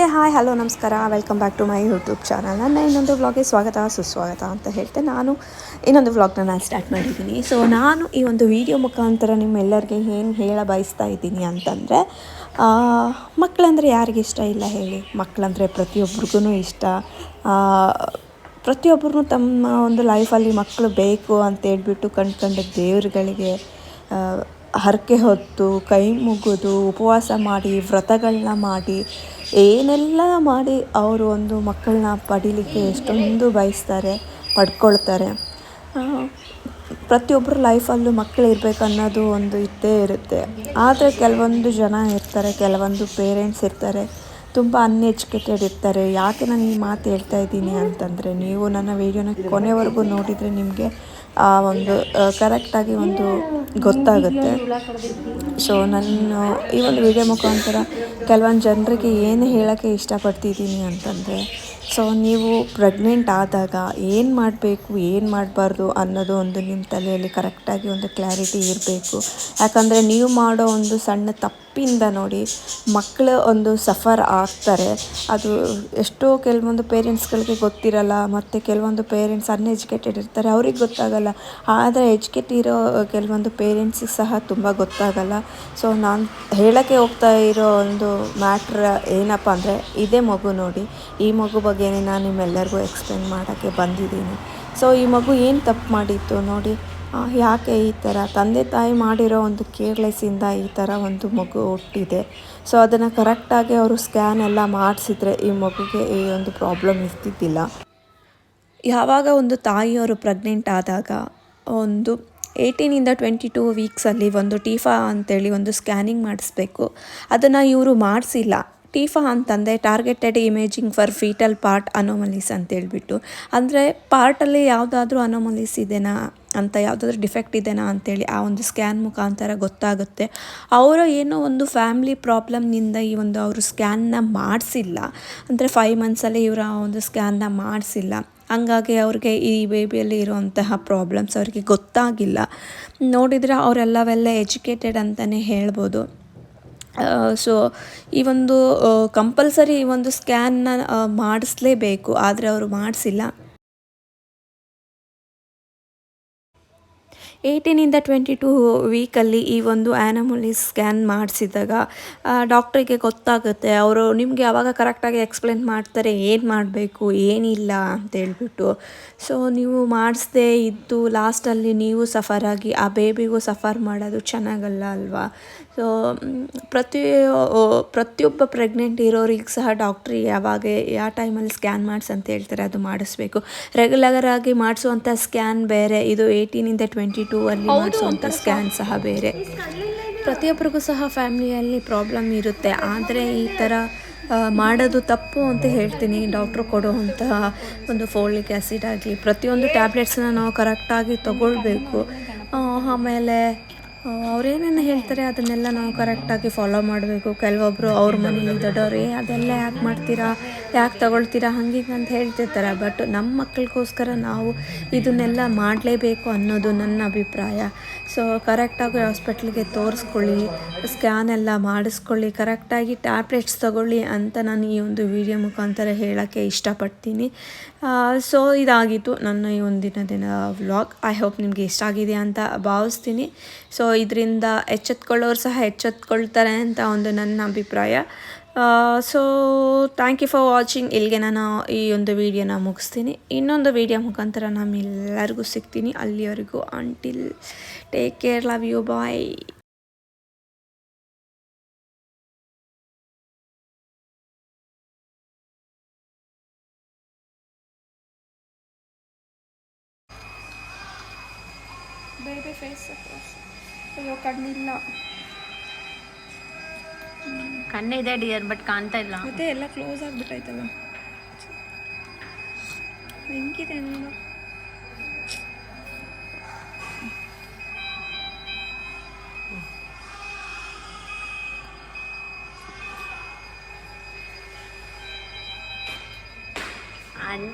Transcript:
ಏ, hi, hello, ನಮಸ್ಕಾರ. Welcome back to my YouTube channel ನನ್ನ ಇನ್ನೊಂದು ವ್ಲಾಗ್ಗೆ ಸ್ವಾಗತ, ಸುಸ್ವಾಗತ ಅಂತ ಹೇಳ್ತೆ. ನಾನು ಇನ್ನೊಂದು ವ್ಲಾಗ್ನ ನಾನು ಸ್ಟಾರ್ಟ್ ಮಾಡಿದ್ದೀನಿ. ಸೊ ನಾನು ಈ ಒಂದು ವಿಡಿಯೋ ಮುಖಾಂತರ ನಿಮ್ಮೆಲ್ಲರಿಗೆ ಏನು ಹೇಳ ಬಯಸ್ತಾ ಇದ್ದೀನಿ ಅಂತಂದರೆ ಮಕ್ಕಳಂದರೆ ಯಾರಿಗೆ ಇಷ್ಟ ಇಲ್ಲ ಹೇಳಿ. ಮಕ್ಕಳಂದರೆ ಪ್ರತಿಯೊಬ್ರಿಗೂ ಇಷ್ಟ. ಪ್ರತಿಯೊಬ್ಬರೂ ತಮ್ಮ ಒಂದು ಲೈಫಲ್ಲಿ ಮಕ್ಕಳು ಬೇಕು ಅಂತ ಹೇಳ್ಬಿಟ್ಟು ಕಂಡ್ಕೊಂಡ ದೇವರುಗಳಿಗೆ ಹರಕೆ ಹೊತ್ತು, ಕೈ ಮುಗಿದು, ಉಪವಾಸ ಮಾಡಿ ವ್ರತಗಳನ್ನ ಮಾಡಿ ಏನೆಲ್ಲ ಮಾಡಿ ಅವರು ಒಂದು ಮಕ್ಕಳನ್ನ ಪಡೀಲಿಕ್ಕೆ ಎಷ್ಟೊಂದು ಬಯಸ್ತಾರೆ, ಪಡ್ಕೊಳ್ತಾರೆ. ಪ್ರತಿಯೊಬ್ಬರ ಲೈಫಲ್ಲೂ ಮಕ್ಕಳು ಇರಬೇಕನ್ನೋದು ಒಂದು ಇದ್ದೇ ಇರುತ್ತೆ. ಆದರೆ ಕೆಲವೊಂದು ಜನ ಇರ್ತಾರೆ, ಕೆಲವೊಂದು ಪೇರೆಂಟ್ಸ್ ಇರ್ತಾರೆ. ತುಂಬ ಅನ್ಎಜುಕೇಟೆಡ್ ಇರ್ತಾರೆ. ಯಾಕೆ ನಾನು ಈ ಮಾತು ಹೇಳ್ತಾ ಇದ್ದೀನಿ ಅಂತಂದರೆ, ನೀವು ನನ್ನ ವೀಡಿಯೋನ ಕೊನೆವರೆಗೂ ನೋಡಿದರೆ ನಿಮಗೆ ಆ ಒಂದು ಕರೆಕ್ಟಾಗಿ ಒಂದು ಗೊತ್ತಾಗುತ್ತೆ. ಸೊ ನಾನು ಈ ಒಂದು ವಿಡಿಯೋ ಮುಖಾಂತರ ಕೆಲವೊಂದು ಜನರಿಗೆ ಏನು ಹೇಳೋಕ್ಕೆ ಇಷ್ಟಪಡ್ತಿದ್ದೀನಿ ಅಂತಂದರೆ ಸೊ ನೀವು ಪ್ರೆಗ್ನೆಂಟ್ ಆದಾಗ ಏನು ಮಾಡಬೇಕು, ಏನು ಮಾಡಬಾರ್ದು ಅನ್ನೋದು ಒಂದು ನಿಮ್ಮ ತಲೆಯಲ್ಲಿ ಕರೆಕ್ಟಾಗಿ ಒಂದು ಕ್ಲಾರಿಟಿ ಇರಬೇಕು. ಯಾಕಂದರೆ ನೀವು ಮಾಡೋ ಒಂದು ಸಣ್ಣ ತಪ್ಪಿಂದ ನೋಡಿ ಮಕ್ಕಳು ಒಂದು ಸಫರ್ ಆಗ್ತಾರೆ. ಅದು ಎಷ್ಟೋ ಕೆಲವೊಂದು ಪೇರೆಂಟ್ಸ್ಗಳಿಗೆ ಗೊತ್ತಿರಲ್ಲ, ಮತ್ತು ಕೆಲವೊಂದು ಪೇರೆಂಟ್ಸ್ ಅನ್ಎಜುಕೇಟೆಡ್ ಇರ್ತಾರೆ, ಅವ್ರಿಗೆ ಗೊತ್ತಾಗಲ್ಲ. ಆದರೆ ಎಜುಕೇಟ್ ಇರೋ ಕೆಲವೊಂದು ಪೇರೆಂಟ್ಸಿಗೆ ಸಹ ತುಂಬ ಗೊತ್ತಾಗಲ್ಲ. ಸೊ ನಾನು ಹೇಳೋಕ್ಕೆ ಹೋಗ್ತಾ ಇರೋ ಒಂದು ಮ್ಯಾಟ್ರ್ ಏನಪ್ಪ ಅಂದರೆ, ಇದೇ ಮಗು ನೋಡಿ. ಈ ಮಗು ಬಗ್ಗೆನೇ ನಾನು ನಿಮ್ಮೆಲ್ಲರಿಗೂ ಎಕ್ಸ್ಪ್ಲೇನ್ ಮಾಡೋಕ್ಕೆ ಬಂದಿದ್ದೀನಿ. ಸೊ ಈ ಮಗು ಏನು ತಪ್ಪು ಮಾಡಿತ್ತು ನೋಡಿ ಯಾಕೆ ಈ ಥರ ತಂದೆ ತಾಯಿ ಮಾಡಿರೋ ಒಂದು ಕೇರ್ಲೆಸ್ಸಿಂದ ಈ ಥರ ಒಂದು ಮಗು ಹುಟ್ಟಿದೆ. ಸೊ ಅದನ್ನು ಕರೆಕ್ಟಾಗಿ ಅವರು ಸ್ಕ್ಯಾನ್ ಎಲ್ಲ ಮಾಡಿಸಿದ್ರೆ ಈ ಮಗುಗೆ ಈ ಒಂದು ಪ್ರಾಬ್ಲಮ್ ಇರ್ತಿದ್ದಿಲ್ಲ. ಯಾವಾಗ ಒಂದು ತಾಯಿಯವರು ಪ್ರೆಗ್ನೆಂಟ್ ಆದಾಗ, ಒಂದು ಏಯ್ಟೀನಿಂದ ಟ್ವೆಂಟಿ ಟೂ ವೀಕ್ಸಲ್ಲಿ ಒಂದು ಟೀಫಾ ಅಂತೇಳಿ ಒಂದು ಸ್ಕ್ಯಾನಿಂಗ್ ಮಾಡಿಸ್ಬೇಕು. ಅದನ್ನು ಇವರು ಮಾಡಿಸಿಲ್ಲ. ಟೀಫಾ ಅಂತಂದರೆ targeted imaging for foetal part anomalies ಅಂತೇಳ್ಬಿಟ್ಟು ಅಂದರೆ ಪಾರ್ಟಲ್ಲಿ ಯಾವುದಾದ್ರೂ ಅನೋಮಲೀಸ್ ಇದೆಯಾ ಅಂತ ಯಾವುದಾದ್ರೂ ಡಿಫೆಕ್ಟ್ ಇದೆಯಾ ಅಂತೇಳಿ ಆ ಒಂದು ಸ್ಕ್ಯಾನ್ ಮುಖಾಂತರ ಗೊತ್ತಾಗುತ್ತೆ. ಅವರ ಏನೋ ಒಂದು ಫ್ಯಾಮ್ಲಿ ಪ್ರಾಬ್ಲಮ್ನಿಂದ ಈ ಒಂದು ಅವರು ಸ್ಕ್ಯಾನ್ನ ಮಾಡಿಸಿಲ್ಲ. ಅಂದರೆ ಫೈವ್ ಮಂತ್ಸಲ್ಲಿ ಇವರ ಆ ಒಂದು ಸ್ಕ್ಯಾನ್ನ ಮಾಡಿಸಿಲ್ಲ. ಹಂಗಾಗಿ ಅವ್ರಿಗೆ ಈ ಬೇಬಿಯಲ್ಲಿ ಇರುವಂತಹ ಪ್ರಾಬ್ಲಮ್ಸ್ ಅವರಿಗೆ ಗೊತ್ತಾಗಿಲ್ಲ. ನೋಡಿದರೆ ಅವರೆಲ್ಲವೆಲ್ಲ ಎಜುಕೇಟೆಡ್ ಅಂತಲೇ ಹೇಳ್ಬೋದು. ಸೊ ಈ ಒಂದು ಕಂಪಲ್ಸರಿ ಈ ಒಂದು ಸ್ಕ್ಯಾನ್ನ ಮಾಡಿಸ್ಲೇಬೇಕು. ಆದರೆ ಅವರು ಮಾಡಿಸಿಲ್ಲ. ಏಯ್ಟೀನಿಂದ ಟ್ವೆಂಟಿ ಟೂ ವೀಕಲ್ಲಿ ಈ ಒಂದು ಆ್ಯನಮಲಿ ಸ್ಕ್ಯಾನ್ ಮಾಡಿಸಿದಾಗ ಡಾಕ್ಟ್ರಿಗೆ ಗೊತ್ತಾಗುತ್ತೆ. ಅವರು ನಿಮಗೆ ಆವಾಗ ಕರೆಕ್ಟಾಗಿ ಎಕ್ಸ್ಪ್ಲೇನ್ ಮಾಡ್ತಾರೆ, ಏನು ಮಾಡಬೇಕು, ಏನಿಲ್ಲ ಅಂತ ಹೇಳ್ಬಿಟ್ಟು. ಸೊ ನೀವು ಮಾಡಿಸದೆ ಇದ್ದು ಲಾಸ್ಟಲ್ಲಿ ನೀವು ಸಫರ್ ಆಗಿ, ಆ ಬೇಬಿಗೂ ಸಫರ್ ಮಾಡೋದು ಚೆನ್ನಾಗಲ್ಲ ಅಲ್ವಾ? ಸೊ ಪ್ರತಿ ಪ್ರತಿಯೊಬ್ಬ ಪ್ರೆಗ್ನೆಂಟ್ ಇರೋರಿಗೆ ಸಹ ಡಾಕ್ಟ್ರಿ ಯಾವಾಗ, ಯಾವ ಟೈಮಲ್ಲಿ ಸ್ಕ್ಯಾನ್ ಮಾಡಿಸ್ ಅಂತ ಹೇಳ್ತಾರೆ, ಅದು ಮಾಡಿಸ್ಬೇಕು. ರೆಗ್ಯುಲರಾಗಿ ಮಾಡಿಸುವಂಥ ಸ್ಕ್ಯಾನ್ ಬೇರೆ. ಇದು ಏಯ್ಟೀನಿಂದ ಟ್ವೆಂಟಿ ಟೂ ಅಲ್ಲಿ ಮಾಡಿಸುವಂಥ ಸ್ಕ್ಯಾನ್ ಸಹ ಬೇರೆ. ಪ್ರತಿಯೊಬ್ಬರಿಗೂ ಸಹ ಫ್ಯಾಮಿಲಿಯಲ್ಲಿ ಪ್ರಾಬ್ಲಮ್ ಇರುತ್ತೆ. ಆದರೆ ಈ ಥರ ಮಾಡೋದು ತಪ್ಪು ಅಂತ ಹೇಳ್ತೀನಿ. ಡಾಕ್ಟ್ರು ಕೊಡುವಂತಹ ಒಂದು ಫೋಲಿಕ್ ಆ್ಯಸಿಡ್ ಆಗಲಿ ಪ್ರತಿಯೊಂದು ಟ್ಯಾಬ್ಲೆಟ್ಸನ್ನ ನಾವು ಕರೆಕ್ಟಾಗಿ ತಗೊಳ್ಬೇಕು. ಆಮೇಲೆ ಅವ್ರೇನೇನು ಹೇಳ್ತಾರೆ ಅದನ್ನೆಲ್ಲ ನಾವು ಕರೆಕ್ಟಾಗಿ ಫಾಲೋ ಮಾಡಬೇಕು. ಕೆಲವೊಬ್ಬರು ಅವ್ರ ಮನೇಲಿ ದೊಡ್ಡವ್ರು, ಏ, ಅದೆಲ್ಲ ಯಾಕೆ ಮಾಡ್ತೀರಾ? ಯಾಕೆ ತಗೊಳ್ತೀರಾ? ಹಂಗಿಂಗೆ ಅಂತ ಹೇಳ್ತಿರ್ತಾರೆ. ಬಟ್ ನಮ್ಮ ಮಕ್ಕಳಿಗೋಸ್ಕರ ನಾವು ಇದನ್ನೆಲ್ಲ ಮಾಡಲೇಬೇಕು ಅನ್ನೋದು ನನ್ನ ಅಭಿಪ್ರಾಯ. ಸೊ ಕರೆಕ್ಟಾಗಿ ಹಾಸ್ಪಿಟ್ಲಿಗೆ ತೋರಿಸ್ಕೊಳ್ಳಿ ಸ್ಕ್ಯಾನ್ ಎಲ್ಲ ಮಾಡಿಸ್ಕೊಳ್ಳಿ ಕರೆಕ್ಟಾಗಿ ಟ್ಯಾಬ್ಲೆಟ್ಸ್ ತಗೊಳ್ಳಿ ಅಂತ ನಾನು ಈ ಒಂದು ವಿಡಿಯೋ ಮುಖಾಂತರ ಹೇಳೋಕ್ಕೆ ಇಷ್ಟಪಡ್ತೀನಿ. ಸೊ ಇದಾಗಿತ್ತು ನನ್ನ ಈ ಒಂದಿನ ದಿನ ವ್ಲಾಗ್ ಐ ಹೋಪ್ ನಿಮಗೆ ಇಷ್ಟ ಆಗಿದೆ ಅಂತ ಭಾವಿಸ್ತೀನಿ. ಸೊ ಇದರಿಂದ ಎಚ್ಚೆತ್ಕೊಳ್ಳೋರು ಸಹ ಎಚ್ಚೆತ್ಕೊಳ್ತಾರೆ ಅಂತ ಒಂದು ನನ್ನ ಅಭಿಪ್ರಾಯ. So thank you for watching ಇಲ್ಲಿಗೆ ನಾನು ಈ ಒಂದು ವಿಡಿಯೋನ ಮುಗಿಸ್ತೀನಿ. ಇನ್ನೊಂದು ವಿಡಿಯೋ ಮುಖಾಂತರ ಎಲ್ಲರಿಗೂ ಸಿಗ್ತೀನಿ. ಅಲ್ಲಿವರೆಗೂ until take care love you bye ಅಯ್ಯೋ ಕಣ್ಣಿಲ್ಲ. ಕಣ್ಣಿದೆ ಡಿಯರ್ ಬಟ್ ಕಾಣ್ತಾ ಇಲ್ಲ. ಮತ್ತೆ ಎಲ್ಲ ಕ್ಲೋಸ್ ಆಗಿಬಿಟ್ಟೈತಲ್ಲ. ಹೆಂಗಿದೆ ನೋಡು ಅನ್